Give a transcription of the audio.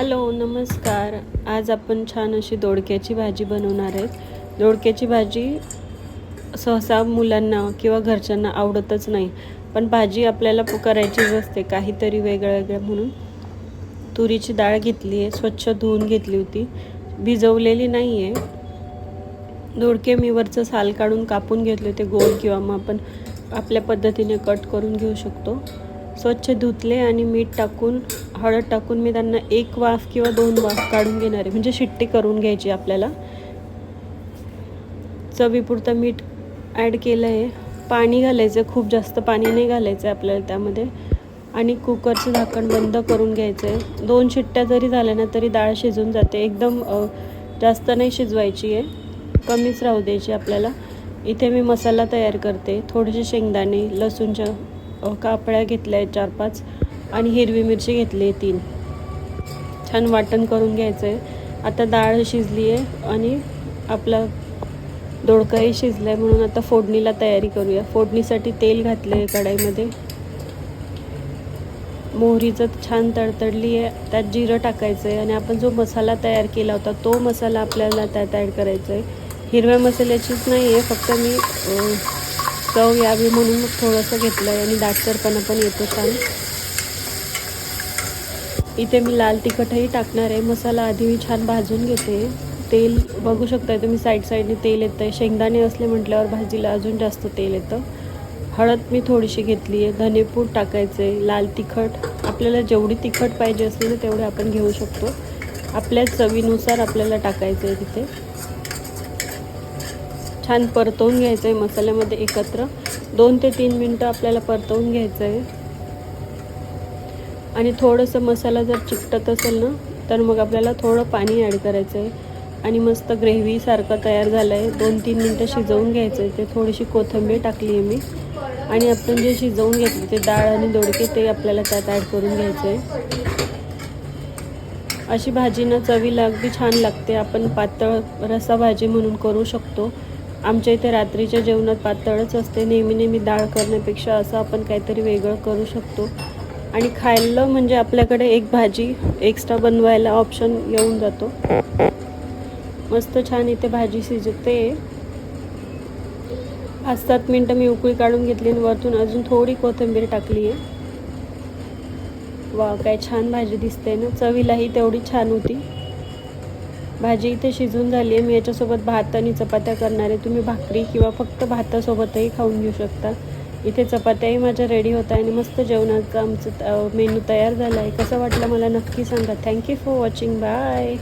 Hello नमस्कार. आज आपण छान अशी दोडक्याची भाजी बनवणार आहेत. दोडक्याची भाजी सहसा मुलांना किंवा घरच्यांना आवडतच नाही पण भाजी आपल्याला करायचीच असते काहीतरी वेगळं वेगळं म्हणून. तुरीची डाळ घेतली आहे स्वच्छ धुवून घेतली होती. भिजवलेली नाही आहे दोडके मी वरचं साल काढून कापून घेतले होते गोल किंवा मग आपण आपल्या पद्धतीने कट करून घेऊ शकतो. स्वच्छ धुतले आणि मीठ टाकून हळद टाकून मी त्यांना एक वाफ किंवा दोन वाफ काढून घेणार आहे. म्हणजे शिट्टी करून घ्यायची आपल्याला. चवीपुरतं मीठ ॲड केलं आहे पाणी घालायचं खूप जास्त पाणी नाही घालायचं आहे आपल्याला त्यामध्ये. आणि कुकरचं झाकण बंद करून घ्यायचं आहे दोन शिट्ट्या जरी झाल्या ना तरी डाळ शिजून जाते. एकदम जास्त नाही शिजवायची आहे. कमीच राहू द्यायची आपल्याला. इथे मी मसाला तयार करते. थोडेसे शेंगदाणे लसूणच्या कापड्या घेतल्या आहेत चार पाच आणि हिरवी मिरची घेतली आहे तीन. छान वाटण करून घ्यायचं आहे आता डाळ शिजली आहे आणि आपला दोडकाही शिजला आहे म्हणून आता फोडणीला तयारी करूया. फोडणीसाठी तेल घातलं आहे कढाईमध्ये. मोहरीचं छान तडतडली आहे त्यात जिरं टाकायचं आहे आणि आपण जो मसाला तयार केला होता तो मसाला आपल्याला त्यात ॲड करायचा आहे हिरव्या मसाल्याचीच नाही आहे फक्त मी चव यावी म्हणून मग थोडंसं घेतलं आहे आणि दाटसरपणा पण येतो छान. इथे मी लाल तिखटही टाकणार आहे. मसाला आधी मी छान भाजून घेते. तेल बघू शकता तुम्ही साईड साईडने तेल येतं आहे शेंगदाणे असले म्हटल्यावर भाजीला अजून जास्त तेल येतं. हळद मी थोडीशी घेतली आहे. धनेपूड टाकायचं आहे लाल तिखट. आपल्याला जेवढी तिखट पाहिजे असली ना तेवढे आपण घेऊ शकतो. आपल्या चवीनुसार आपल्याला टाकायचं आहे तिथे. छान परतवून घ्यायचं आहे मसाल्यामध्ये एकत्र. दोन ते तीन मिनटं आपल्याला परतवून घ्यायचं आहे आणि थोडंसं मसाला जर चिकटत असेल ना तर मग आपल्याला थोडं पाणी ॲड करायचं आहे आणि मस्त ग्रेव्हीसारखं तयार झालं आहे दोन तीन मिनटं शिजवून घ्यायचं आहे ते थोडीशी कोथिंबीर टाकली आहे मी. आणि आपण जे शिजवून घेतले ते डाळ आणि दोडके ते आपल्याला त्यात ॲड करून घ्यायचं आहे अशी भाजी ना चवीला अगदी छान लागते. आपण पातळ रसा भाजी म्हणून करू शकतो. आमच्या इथे रात्रीच्या जेवणात पातळच असते. नेहमी नेहमी डाळ करण्यापेक्षा असं आपण काहीतरी वेगळं करू शकतो. आणि खायला म्हणजे आपल्याकडे एक भाजी एक्स्ट्रा बनवायला ऑप्शन येऊन जातो. मस्त छान इथे भाजी शिजते. पाच सात मिनटं मी उकळी काढून घेतली आणि वरतून अजून थोडी कोथिंबीर टाकली आहे. वा काय छान भाजी दिसते ना. चवीलाही तेवढी छान होती. भाजी इथे शिजून झाली आहे. मी याच्यासोबत भात आणि चपात्या करणार आहे. तुम्ही भाकरी किंवा फक्त भातासोबतही खाऊन घेऊ शकता. इथे चपात्याही माझ्या रेडी होत आहे आणि मस्त जेवणाचं आमचं मेनू तयार झालं आहे. कसं वाटलं मला नक्की सांगा. Thank you for watching bye